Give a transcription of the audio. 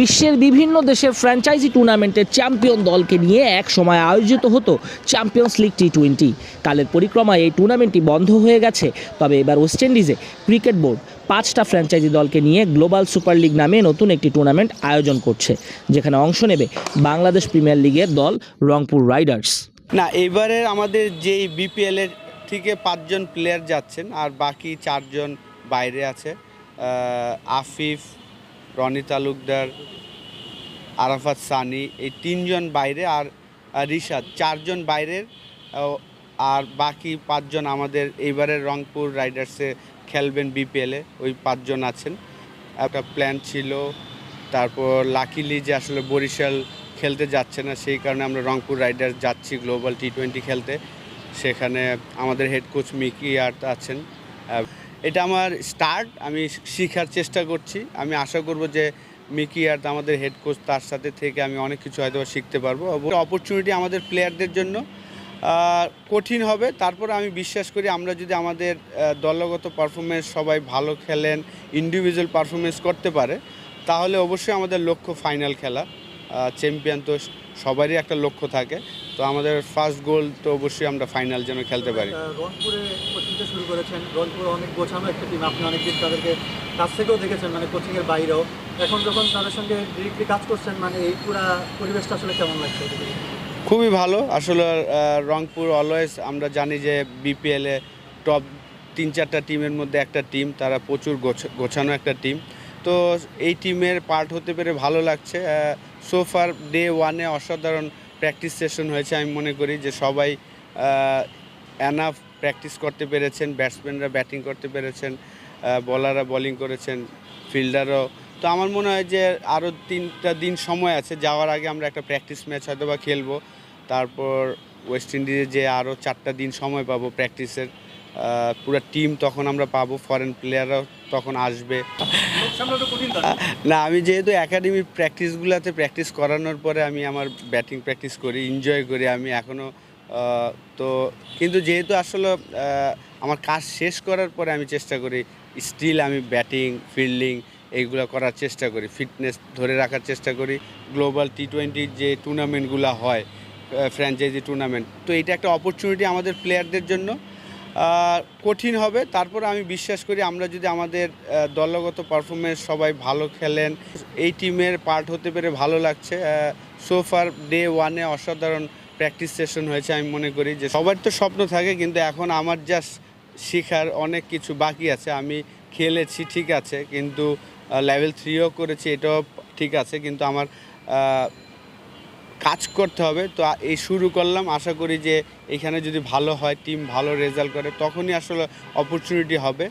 বিশ্বের বিভিন্ন দেশের ফ্র্যাঞ্চাইজি টুর্নামেন্টের চ্যাম্পিয়ন দলকে নিয়ে এক সময় আয়োজিত হতো চ্যাম্পিয়ন্স লিগ টি টোয়েন্টি কালের পরিক্রমায় এই টুর্নামেন্টটি বন্ধ হয়ে গেছে। তবে এবার ওয়েস্ট ইন্ডিজে ক্রিকেট বোর্ড পাঁচটা ফ্র্যাঞ্চাইজি দলকে নিয়ে গ্লোবাল সুপার লিগ নামে নতুন একটি টুর্নামেন্ট আয়োজন করছে, যেখানে অংশ নেবে বাংলাদেশ প্রিমিয়ার লিগের দল রংপুর রাইডার্স। না, এবারে আমাদের যেই বিপিএল এর থেকে পাঁচজন প্লেয়ার যাচ্ছেন আর বাকি চারজন বাইরে আছে আফিফ রনি তালুকদার, আরাফাত সানি, এই তিনজন বাইরে আর রিশাদ, চারজন বাইরের আর বাকি পাঁচজন আমাদের এইবারের রংপুর রাইডার্সে খেলবেন বিপিএলে ওই পাঁচজন আছেন। একটা প্ল্যান ছিল, তারপর লাকিলি যে আসলে বরিশাল খেলতে যাচ্ছে না, সেই কারণে আমরা রংপুর রাইডার্স যাচ্ছি গ্লোবাল টি টোয়েন্টি খেলতে। সেখানে আমাদের হেড কোচ মিকি আর্ট আছেন। এটা আমার স্টার্ট আমি শেখার চেষ্টা করছি। আমি আশা করব যে মিকি আর্ট আমাদের হেড কোচ তার সাথে থেকে আমি অনেক কিছু হয়তো শিখতে পারব। অপরচুনিটি আমাদের প্লেয়ারদের জন্য। কঠিন হবে, তারপর আমি বিশ্বাস করি আমরা যদি আমাদের দলগত পারফরমেন্স সবাই ভালো খেলেন ইন্ডিভিজুয়াল পারফরমেন্স করতে পারে, তাহলে অবশ্যই আমাদের লক্ষ্য ফাইনাল খেলা। চ্যাম্পিয়ন তো সবারই একটা লক্ষ্য থাকে। তো আমাদের ফার্স্ট গোল তো অবশ্যই আমরা ফাইনাল যেন খেলতে পারি। রংপুরে কোচিংটা শুরু করেছেন। রংপুর অনেক গোছানো একটা টিম আপনি অনেকদিন তাদেরকে কাছ থেকেও দেখেছেন মানে কোচিংয়ের বাইরেও। এখন যখন তাদের সঙ্গে ডিরেক্টলি কাজ করছেন মানে এই পুরা পরিবেশটা আসলে কেমন লাগছে খুবই ভালো। আসলে রংপুর অলওয়েজ আমরা জানি যে বিপিএলে টপ তিন চারটা টিমের মধ্যে একটা টিম তারা প্রচুর গোছানো একটা টিম তো এই টিমের পার্ট হতে পেরে ভালো লাগছে। সোফার ডে ওয়ানে অসাধারণ প্র্যাকটিস সেশন হয়েছে, আমি মনে করি যে সবাই অ্যানাফ প্র্যাকটিস করতে পেরেছেন, ব্যাটসম্যানরা ব্যাটিং করতে পেরেছেন বলাররা বলিং করেছেন, ফিল্ডারও। তো আমার মনে হয় যে আরও তিনটা দিন সময় আছে, যাওয়ার আগে আমরা একটা প্র্যাকটিস ম্যাচ হয়তো বা খেলব। তারপর ওয়েস্ট ইন্ডিজে যে আরও চারটা দিন সময় পাবো প্র্যাকটিসের পুরো টিম তখন আমরা পাবো ফরেন প্লেয়াররাও তখন আসবে। না, আমি যেহেতু একাডেমির প্র্যাকটিসগুলোতে প্র্যাকটিস করানোর পরে আমি আমার ব্যাটিং প্র্যাকটিস করি এনজয় করি আমি এখনও তো কিন্তু যেহেতু আসলে আমার কাজ শেষ করার পরে আমি চেষ্টা করি স্টিল আমি ব্যাটিং ফিল্ডিং এইগুলো করার চেষ্টা করি ফিটনেস ধরে রাখার চেষ্টা করি গ্লোবাল টি টোয়েন্টির যে টুর্নামেন্টগুলো হয় ফ্র্যাঞ্চাইজি টুর্নামেন্ট তো এটা একটা অপরচুনিটি আমাদের প্লেয়ারদের জন্য। কঠিন হবে। তারপর আমি বিশ্বাস করি আমরা যদি আমাদের দলগত পারফরমেন্স সবাই ভালো খেলেন, এই টিমের পার্ট হতে পেরে ভালো লাগছে। সোফার ডে ওয়ানে অসাধারণ প্র্যাকটিস সেশন হয়েছে আমি মনে করি যে সবার তো স্বপ্ন থাকে, কিন্তু এখন আমার জাস্ট শেখার অনেক কিছু বাকি আছে। আমি খেলেছি, ঠিক আছে, কিন্তু লেভেল থ্রিও করেছি, এটাও ঠিক আছে, কিন্তু আমার কাজ করতে হবে। তো এই শুরু করলাম। আশা করি যে এখানে যদি ভালো হয় টিম ভালো রেজাল্ট করে, তখনই আসলে অপরচুনিটি হবে।